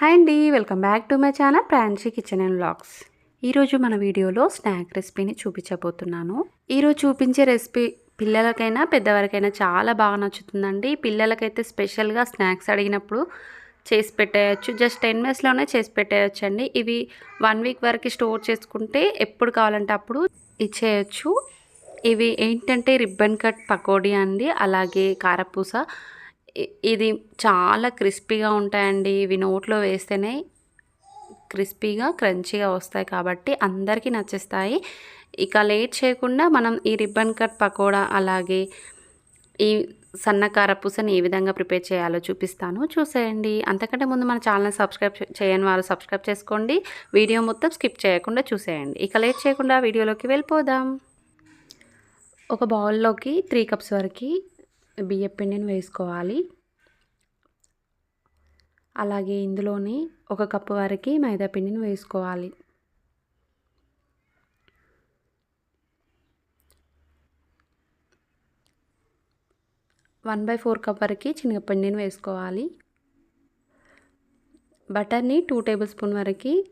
Hi అండి welcome back to my channel Prancy kitchen and blogs ఈరోజు మన వీడియోలో స్నాక్ రెసిపీని చూపించబోతున్నాను. ఈరోజు చూపించే రెసిపీ పిల్లలకైనా పెద్దవారికైనా చాలా బాగా నచ్చుతుందండి. పిల్లలకైతే స్పెషల్గా స్నాక్స్ అడిగినప్పుడు చేసి పెట్టేయచ్చు. జస్ట్ టెన్ మినిట్స్లోనే చేసి పెట్టేయచ్చు అండి ఇవి వన్ వీక్ వరకు స్టోర్ చేసుకుంటే ఎప్పుడు కావాలంటే అప్పుడు ఇచ్చేయచ్చు. ఇవి ఏంటంటే రిబ్బన్ కట్ పకోడీ అండి. అలాగే కారపూస. ఇది చాలా క్రిస్పీగా ఉంటాయండి. ఇవి నోట్లో వేస్తేనే క్రిస్పీగా క్రంచీగా వస్తాయి కాబట్టి అందరికీ నచ్చేస్తాయి. ఇక లేట్ చేయకుండా మనం ఈ రిబ్బన్ కట్ పకోడా అలాగే ఈ సన్నకార పూసని ఏ విధంగా ప్రిపేర్ చేయాలో చూపిస్తాను. చూసేయండి. అంతకంటే ముందు మన ఛానల్ సబ్స్క్రైబ్ చేయని వారు సబ్స్క్రైబ్ చేసుకోండి. వీడియో మొత్తం స్కిప్ చేయకుండా చూసేయండి. ఇక లేట్ చేయకుండా వీడియోలోకి వెళ్ళిపోదాం. ఒక బౌల్లోకి త్రీ కప్స్ వరకు బియ్యపిండిని వేసుకోవాలి. అలాగే ఇందులోనే ఒక కప్పు వరకు మైదాపిండిని వేసుకోవాలి. వన్ బై ఫోర్ కప్ వరకు శనగపిండిని వేసుకోవాలి. బటర్ని టూ టేబుల్ స్పూన్ వరకు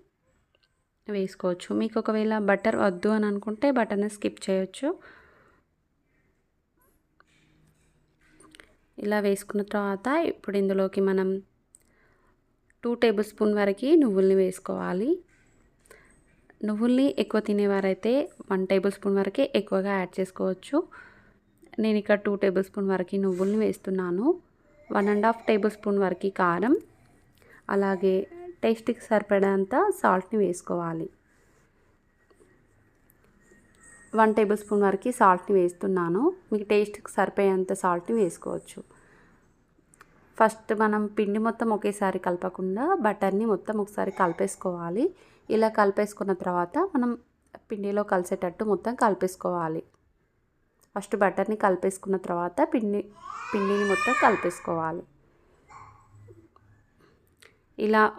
వేసుకోవచ్చు. మీకు ఒకవేళ బటర్ వద్దు అని అనుకుంటే బటర్ని స్కిప్ చేయొచ్చు. ఇలా వేసుకున్న తర్వాత ఇప్పుడు ఇందులోకి మనం టూ టేబుల్ స్పూన్ వరకు నువ్వుల్ని వేసుకోవాలి. నువ్వుల్ని ఎక్కువ తినేవారైతే వన్ టేబుల్ స్పూన్ వరకే ఎక్కువగా యాడ్ చేసుకోవచ్చు. నేను ఇక్కడ టూ టేబుల్ స్పూన్ వరకు నువ్వుల్ని వేస్తున్నాను. One and half tablespoon వరకు కారం అలాగే టేస్ట్కి సరిపడేంత సాల్ట్ని వేసుకోవాలి. వన్ టేబుల్ స్పూన్ వరకు సాల్ట్ని వేస్తున్నాను. మీకు టేస్ట్కి సరిపోయేంత సాల్ట్ని వేసుకోవచ్చు. ఫస్ట్ మనం పిండి మొత్తం ఒకేసారి కలపకుండా బటర్ని మొత్తం ఒకసారి కలిపేసుకోవాలి. ఇలా కలిపేసుకున్న తర్వాత మనం పిండిలో కలిసేటట్టు మొత్తం కలిపేసుకోవాలి. ఫస్ట్ బటర్ని కలిపేసుకున్న తర్వాత పిండి పిండిని మొత్తం కలిపేసుకోవాలి. ఇలా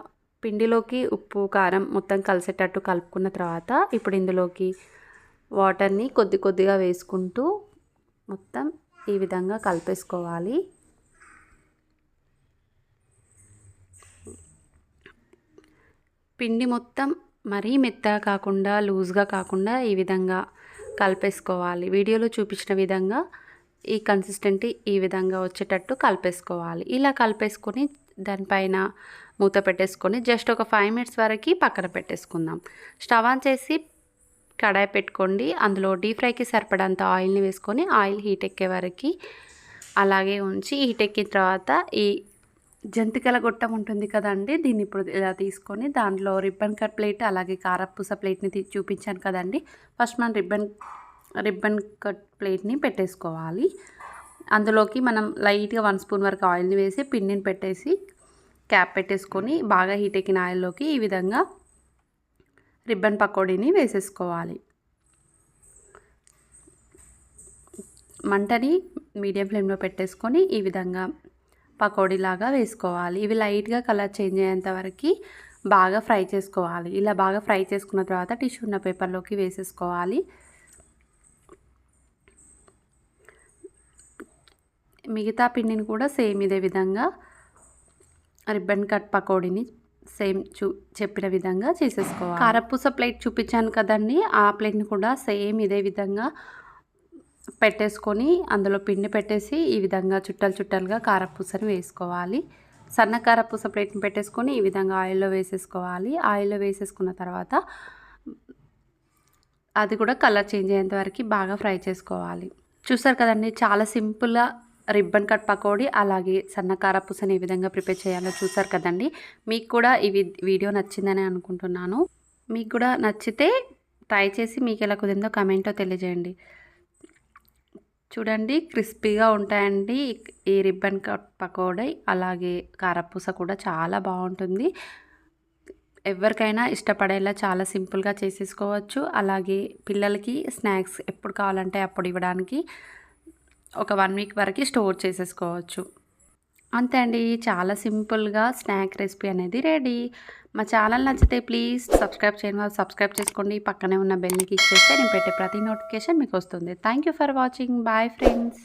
పిండిలోకి ఉప్పు కారం మొత్తం కలిసేటట్టు కలుపుకున్న తర్వాత ఇప్పుడు ఇందులోకి వాటర్ని కొద్ది కొద్దిగా వేసుకుంటూ మొత్తం ఈ విధంగా కలిపేసుకోవాలి. పిండి మొత్తం మరీ మెత్తగా కాకుండా లూజ్గా కాకుండా ఈ విధంగా కలిపేసుకోవాలి. వీడియోలో చూపించిన విధంగా ఈ కన్సిస్టెంటీ ఈ విధంగా వచ్చేటట్టు కలిపేసుకోవాలి. ఇలా కలిపేసుకొని దానిపైన మూత పెట్టేసుకొని జస్ట్ ఒక ఫైవ్ మినిట్స్ వరకు పక్కన పెట్టేసుకుందాం. స్టవ్ ఆన్ చేసి కడాయి పెట్టుకోండి. అందులో డీప్ ఫ్రైకి సరిపడంత ఆయిల్ని వేసుకొని ఆయిల్ హీట్ ఎక్కే వరకు అలాగే ఉంచి హీట్ ఎక్కిన తర్వాత ఈ జంతికల గొట్టం ఉంటుంది కదండి దీన్ని ఇప్పుడు ఇలా తీసుకొని దాంట్లో రిబ్బన్ కట్ ప్లేట్ అలాగే కారపూస ప్లేట్ని చూపించాను కదండి. ఫస్ట్ మనం రిబ్బన్ రిబ్బన్ కట్ ప్లేట్ని పెట్టేసుకోవాలి. అందులోకి మనం లైట్గా వన్ స్పూన్ వరకు ఆయిల్ని వేసి పిండిని పెట్టేసి క్యాప్ పెట్టేసుకొని బాగా హీట్ ఎక్కిన ఆయిల్లోకి ఈ విధంగా రిబ్బన్ పకోడీని వేసేసుకోవాలి. మంటని మీడియం ఫ్లేమ్లో పెట్టేసుకొని ఈ విధంగా పకోడీలాగా వేసుకోవాలి. ఇవి లైట్గా కలర్ చేంజ్ అయ్యేంత వరకు బాగా ఫ్రై చేసుకోవాలి. ఇలా బాగా ఫ్రై చేసుకున్న తర్వాత టిష్యూ ఉన్న పేపర్లోకి వేసేసుకోవాలి. మిగతా పిండిని కూడా సేమ్ ఇదే విధంగా రిబ్బన్ కట్ పకోడీని సేమ్ చూ చెప్పిన విధంగా చేసేసుకోవాలి. కారపూస ప్లేట్ చూపించాను కదండి ఆ ప్లేట్ని కూడా సేమ్ ఇదే విధంగా పెట్టేసుకొని అందులో పిండి పెట్టేసి ఈ విధంగా చుట్టలు చుట్టలుగా కారపూసని వేసుకోవాలి. సన్న కారపూస ప్లేట్ని పెట్టేసుకొని ఈ విధంగా ఆయిల్లో వేసేసుకోవాలి. ఆయిల్లో వేసేసుకున్న తర్వాత అది కూడా కలర్ చేంజ్ అయ్యేంత వరకు బాగా ఫ్రై చేసుకోవాలి. చూసారు కదండి చాలా సింపుల్గా రిబ్బన్ కట్ పకోడీ అలాగే సన్న పూసని ఏ విధంగా ప్రిపేర్ చేయాలో చూసారు కదండి. మీకు కూడా ఈ వి- వీడియో నచ్చిందని అనుకుంటున్నాను. మీకు కూడా నచ్చితే ట్రై చేసి మీకు ఎలా కుదిరిందో కమెంట్లో తెలియజేయండి. చూడండి క్రిస్పీగా ఉంటాయండి ఈ రిబ్బన్ కట్ పకోడీ అలాగే కారపూస కూడా చాలా బాగుంటుంది. ఎవరికైనా ఇష్టపడేలా చాలా సింపుల్గా చేసేసుకోవచ్చు. అలాగే పిల్లలకి స్నాక్స్ ఎప్పుడు కావాలంటే అప్పుడు ఇవ్వడానికి ఒక వన్ వీక్ వరకు స్టోర్ చేసేసుకోవచ్చు. అంతే అండి చాలా సింపుల్గా స్నాక్ రెసిపీ అనేది రెడీ. మా ఛానల్ నచ్చితే ప్లీజ్ సబ్స్క్రైబ్ చేయండి వాళ్ళు సబ్స్క్రైబ్ చేసుకోండి. పక్కనే ఉన్న బెల్ని క్లిక్ చేస్తే నేను పెట్టే ప్రతి నోటిఫికేషన్ మీకు వస్తుంది. Thank you for watching. Bye friends.